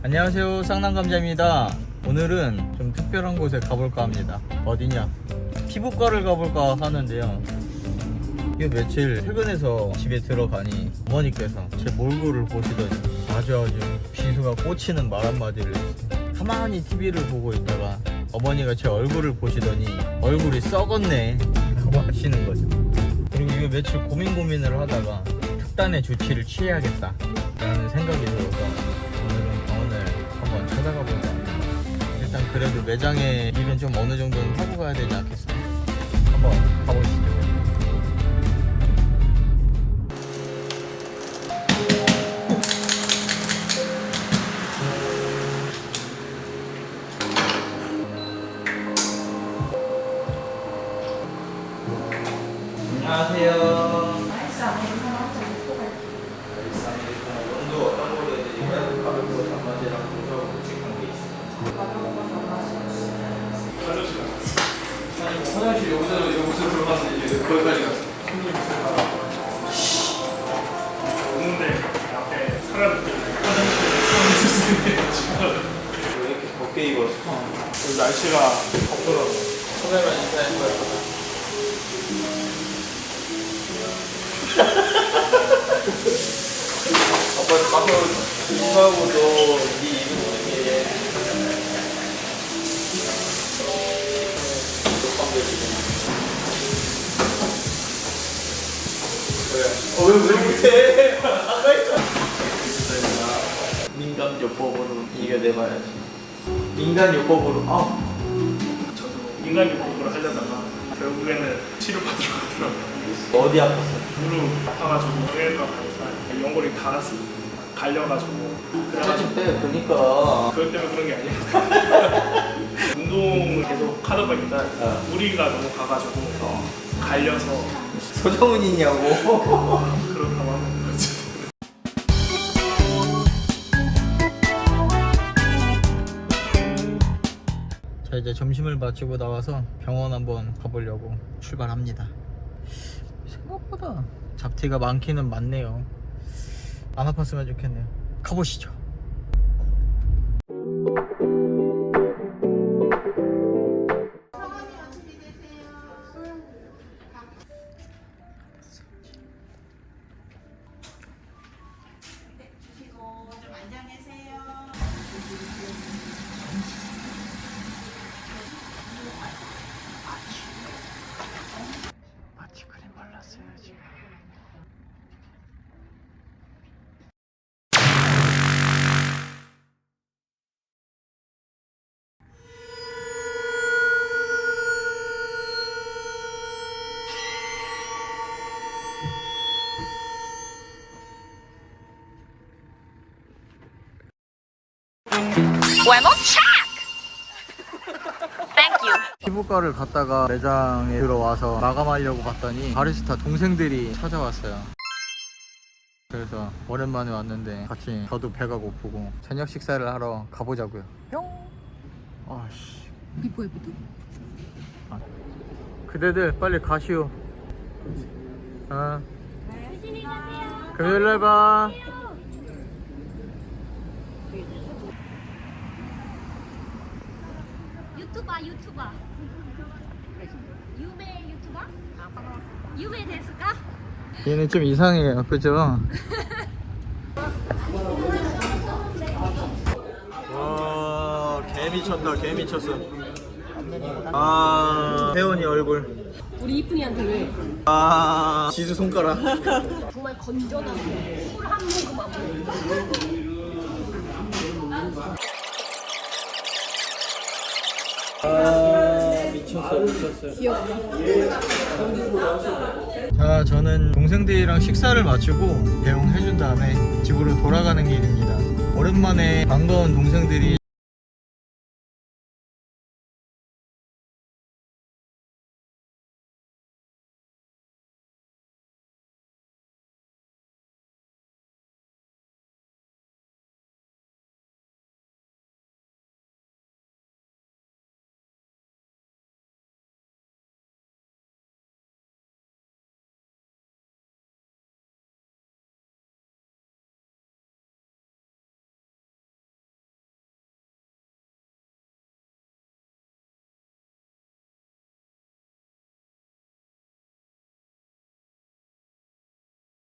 안녕하세요 쌍남감자입니다. 오늘은 좀 특별한 곳에 가볼까 합니다. 어디냐? 피부과를 가볼까 하는데요. 이게 며칠 퇴근해서 집에 들어가니 어머니께서 제 몰골을 보시더니 아주 아주 비수가 꽂히는 말 한마디를 가만히 TV를 보고 있다가 어머니가 제 얼굴을 보시더니 얼굴이 썩었네. 라고 하시는 거죠. 그리고 이거 며칠 고민 고민을 하다가 특단의 조치를 취해야겠다 라는 생각이 들어서 한번 찾아가 보자. 일단 그래도 매장에 일은 좀 어느 정도는 하고 가야 되지 않겠어요 한번 가보시죠. 안녕하세요 아이스 아메리카노 한잔 먹고 갈게요. 온도 어떤 걸로 해드릴까요? 가볍고 단맛이랑 고소하고 묵직한 게 있어요 가벼운 거 담아주세요. 아니 뭐 화장실 여기서 여기서 들어갔는데 이제 거기까지 갔어 오는데 앞에 있었는데 지금 왜 이렇게 덥게 입었어? 여기 날씨가 덥더라고. 카메라 인사할 거야 한번 가서 인사하고 너 왜왜 못해? 아까 했잖아 민간 요법으로 이겨내봐야지 민간 요법으로 아 저도 인간 요법으로 하려다가 결국에는 치료받으러 가더라고요. 어디 아팠어? 무릎 아파가지고 의외과 가니까 연골이 닳았어요. 갈려가지고 그래가지고 때 그니까 그것 때문에 그런 게 아니라 운동을 계속 하다 보니까 어. 무리가 너무 가가지고 갈려서 그렇다고 하는 거지. 자 이제 점심을 마치고 나와서 병원 한번 가보려고 출발합니다. 생각보다 잡티가 많기는 많네요. 안 아팠으면 좋겠네요. 가보시죠 güzelce. We're chat! Thank you. 피부과를 갔다가 매장에 들어와서 마감하려고 봤더니 바리스타 동생들이 찾아왔어요. 그래서 오랜만에 왔는데 같이 저도 배가 고프고 저녁 식사를 하러 가보자고요. 뿅! 아씨. 비포에 비도. 그대들 빨리 가시오. 어 조심히 가세요. 금요일 날 봐 유튜버 유튜버. 유메 유튜버? 유메 데스까? 얘는 좀 이상해요 그죠? 와 개미쳤다 개미쳤어 아 혜원이 얼굴 우리 이쁜이한테 왜? 아 지수 손가락 정말 건전한 술한 모금 안 먹고 귀엽다 자 저는 동생들이랑 식사를 마치고 배웅해준 다음에 집으로 돌아가는 길입니다. 오랜만에 반가운 동생들이